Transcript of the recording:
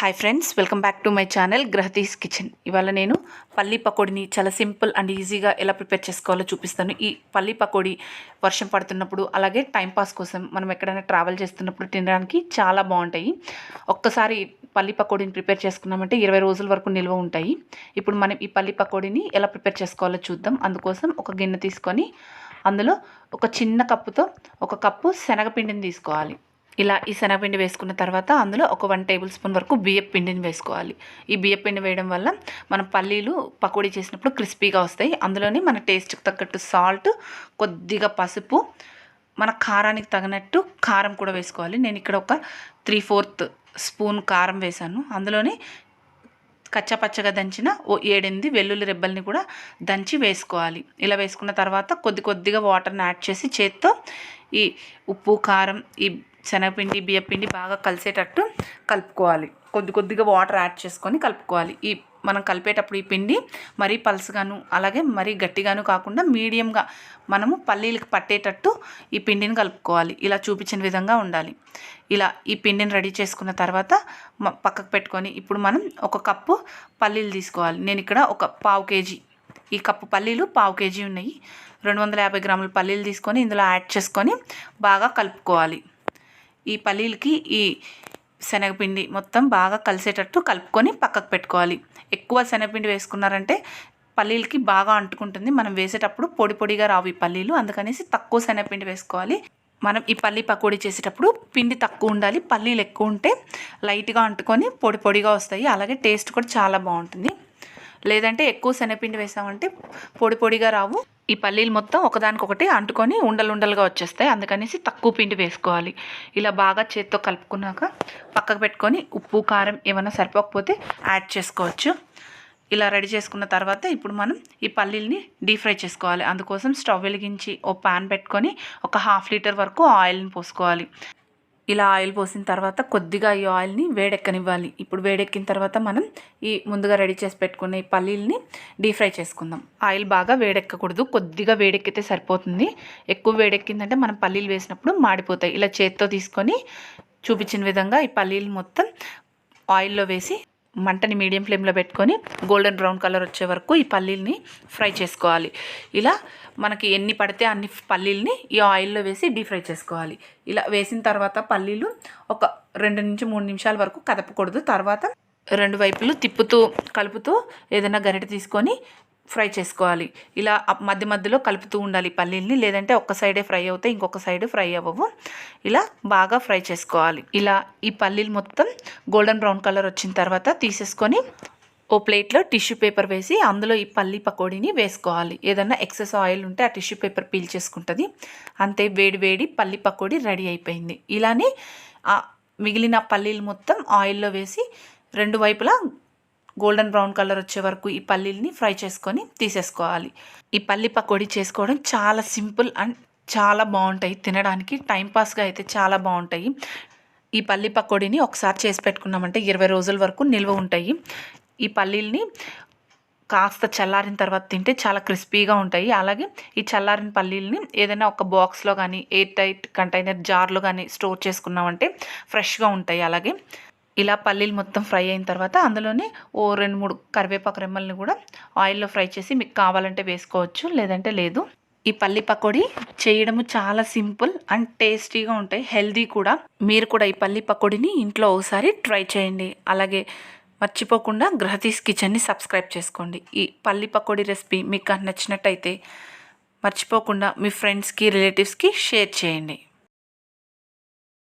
Hi friends welcome back to my channel గ్రహతీస్ kitchen ఇవాళ నేను పల్లీ పకోడీని చాలా సింపుల్ అండ్ ఈజీగా ఎలా ప్రిపేర్ చేసుకోవాలో చూపిస్తాను. ఈ పల్లీ పకోడీ వర్షం పడుతున్నప్పుడు అలాగే టైంపాస్ కోసం మనం ఎక్కడైనా ట్రావెల్ చేస్తున్నప్పుడు తినడానికి చాలా బాగుంటాయి. ఒక్కసారి పల్లీ పకోడీని ప్రిపేర్ చేసుకున్నామంటే ఇరవై రోజుల వరకు నిల్వ ఉంటాయి. ఇప్పుడు మనం ఈ పల్లీ పకోడీని ఎలా ప్రిపేర్ చేసుకోవాలో చూద్దాం. అందుకోసం ఒక గిన్నె తీసుకొని అందులో ఒక చిన్న కప్పుతో ఒక కప్పు శనగపిండిని తీసుకోవాలి. ఇలా ఈ శనగపిండి వేసుకున్న తర్వాత అందులో ఒక వన్ టేబుల్ స్పూన్ వరకు బియ్యం పిండిని వేసుకోవాలి. ఈ బియ్యం పిండి వేయడం వల్ల మనం పల్లీలు పకోడీ చేసినప్పుడు క్రిస్పీగా వస్తాయి. అందులోని మన టేస్ట్కి తగ్గట్టు సాల్ట్ కొద్దిగా పసుపు మన కారానికి తగినట్టు కారం కూడా వేసుకోవాలి. నేను ఇక్కడ ఒక త్రీ ఫోర్త్ స్పూన్ కారం వేశాను. అందులోని కచ్చపచ్చగా దంచిన ఓ ఏడెనిమిది వెల్లుల్లి రెబ్బల్ని కూడా దంచి వేసుకోవాలి. ఇలా వేసుకున్న తర్వాత కొద్ది కొద్దిగా వాటర్ని యాడ్ చేసి చేత్తో ఈ ఉప్పు కారం ఈ శనగపిండి బియ్యపిండి బాగా కలిసేటట్టు కలుపుకోవాలి. కొద్ది కొద్దిగా వాటర్ యాడ్ చేసుకొని కలుపుకోవాలి. ఈ మనం కలిపేటప్పుడు ఈ పిండి మరీ పలుసుగాను అలాగే మరీ గట్టిగాను కాకుండా మీడియంగా మనము పల్లీలకు పట్టేటట్టు ఈ పిండిని కలుపుకోవాలి. ఇలా చూపించిన విధంగా ఉండాలి. ఇలా ఈ పిండిని రెడీ చేసుకున్న తర్వాత పక్కకు పెట్టుకొని ఇప్పుడు మనం ఒక కప్పు పల్లీలు తీసుకోవాలి. నేను ఇక్కడ ఒక పావు కేజీ ఈ కప్పు పల్లీలు పావు కేజీ ఉన్నాయి. రెండు వందల యాభై గ్రాముల పల్లీలు తీసుకొని ఇందులో యాడ్ చేసుకొని బాగా కలుపుకోవాలి. ఈ పల్లీలకి ఈ శనగపిండి మొత్తం బాగా కలిసేటట్టు కలుపుకొని పక్కకు పెట్టుకోవాలి. ఎక్కువ శనగపిండి వేసుకున్నారంటే పల్లీలకి బాగా అంటుకుంటుంది. మనం వేసేటప్పుడు పొడి పొడిగా రావు ఈ పల్లీలు. అందుకనేసి తక్కువ శనగపిండి వేసుకోవాలి. మనం ఈ పల్లీ పకోడీ చేసేటప్పుడు పిండి తక్కువ ఉండాలి. పల్లీలు ఎక్కువ ఉంటే లైట్గా అంటుకొని పొడి పొడిగా వస్తాయి. అలాగే టేస్ట్ కూడా చాలా బాగుంటుంది. లేదంటే ఎక్కువ శనగపిండి వేసామంటే పొడి పొడిగా రావు. ఈ పల్లీలు మొత్తం ఒకదానికొకటి అంటుకొని ఉండలు ఉండలుగా వచ్చేస్తాయి. అందుకనేసి తక్కువ పిండి వేసుకోవాలి. ఇలా బాగా చేత్తో కలుపుకున్నాక పక్కకు పెట్టుకొని ఉప్పు కారం ఏమైనా సరిపోకపోతే యాడ్ చేసుకోవచ్చు. ఇలా రెడీ చేసుకున్న తర్వాత ఇప్పుడు మనం ఈ పల్లీల్ని డీప్ ఫ్రై చేసుకోవాలి. అందుకోసం స్టవ్ వెలిగించి ఓ పాన్ పెట్టుకొని ఒక హాఫ్ లీటర్ వరకు ఆయిల్ని పోసుకోవాలి. ఇలా ఆయిల్ పోసిన తర్వాత కొద్దిగా ఈ ఆయిల్ని వేడెక్కనివ్వాలి. ఇప్పుడు వేడెక్కిన తర్వాత మనం ఈ ముందుగా రెడీ చేసి పెట్టుకున్న ఈ పల్లీల్ని డీప్ ఫ్రై చేసుకుందాం. ఆయిల్ బాగా వేడెక్కకూడదు. కొద్దిగా వేడెక్కితే సరిపోతుంది. ఎక్కువ వేడెక్కిందంటే మనం పల్లీలు వేసినప్పుడు మాడిపోతాయి. ఇలా చేత్తో తీసుకొని చూపించిన విధంగా ఈ పల్లీలు మొత్తం ఆయిల్లో వేసి మంటని మీడియం ఫ్లేమ్లో పెట్టుకొని గోల్డెన్ బ్రౌన్ కలర్ వచ్చే వరకు ఈ పల్లీల్ని ఫ్రై చేసుకోవాలి. ఇలా మనకి ఎన్ని పడితే అన్ని పల్లీల్ని ఈ ఆయిల్లో వేసి డీప్ ఫ్రై చేసుకోవాలి. ఇలా వేసిన తర్వాత పల్లీలు ఒక రెండు నుంచి మూడు నిమిషాల వరకు కదపకూడదు. తర్వాత రెండు వైపులు తిప్పుతూ కలుపుతూ ఏదైనా గరిటె తీసుకొని ఫ్రై చేసుకోవాలి. ఇలా మధ్య మధ్యలో కలుపుతూ ఉండాలి పల్లీల్ని. లేదంటే ఒక్క సైడే ఫ్రై అవుతాయి ఇంకొక సైడ్ ఫ్రై అవ్వవు. ఇలా బాగా ఫ్రై చేసుకోవాలి. ఇలా ఈ పల్లీలు మొత్తం గోల్డెన్ బ్రౌన్ కలర్ వచ్చిన తర్వాత తీసేసుకొని ఓ ప్లేట్లో టిష్యూ పేపర్ వేసి అందులో ఈ పల్లీ పకోడీని వేసుకోవాలి. ఏదన్నా ఎక్సెస్ ఆయిల్ ఉంటే ఆ టిష్యూ పేపర్ పీల్ చేసుకుంటుంది. అంతే వేడి వేడి పల్లి పకోడీ రెడీ అయిపోయింది. ఇలానే ఆ మిగిలిన పల్లీలు మొత్తం ఆయిల్లో వేసి రెండు వైపులా గోల్డెన్ బ్రౌన్ కలర్ వచ్చే వరకు ఈ పల్లీల్ని ఫ్రై చేసుకొని తీసేసుకోవాలి. ఈ పల్లి పకోడీ చేసుకోవడం చాలా సింపుల్ అండ్ చాలా బాగుంటాయి. తినడానికి టైంపాస్గా అయితే చాలా బాగుంటాయి. ఈ పల్లి పకోడీని ఒకసారి చేసి పెట్టుకున్నామంటే ఇరవై రోజుల వరకు నిల్వ ఉంటాయి. ఈ పల్లీల్ని కాస్త చల్లారిన తర్వాత తింటే చాలా క్రిస్పీగా ఉంటాయి. అలాగే ఈ చల్లారిన పల్లీలని ఏదైనా ఒక బాక్స్లో కానీ ఎయిర్ టైట్ కంటైనర్ జార్లో కానీ స్టోర్ చేసుకున్నామంటే ఫ్రెష్గా ఉంటాయి. అలాగే ఇలా పల్లీలు మొత్తం ఫ్రై అయిన తర్వాత అందులోనే ఓ రెండు మూడు కరివేపాకు రెమ్మల్ని కూడా ఆయిల్లో ఫ్రై చేసి మీకు కావాలంటే వేసుకోవచ్చు లేదంటే లేదు. ఈ పల్లి పకోడీ చేయడము చాలా సింపుల్ అండ్ టేస్టీగా ఉంటాయి హెల్దీ కూడా. మీరు కూడా ఈ పల్లి పకోడీని ఇంట్లో ఒకసారి ట్రై చేయండి. అలాగే మర్చిపోకుండా గ్రహతీస్ కిచెన్ని సబ్స్క్రైబ్ చేసుకోండి. ఈ పల్లి పకోడీ రెసిపీ మీకు నచ్చినట్టయితే మర్చిపోకుండా మీ ఫ్రెండ్స్కి రిలేటివ్స్కి షేర్ చేయండి.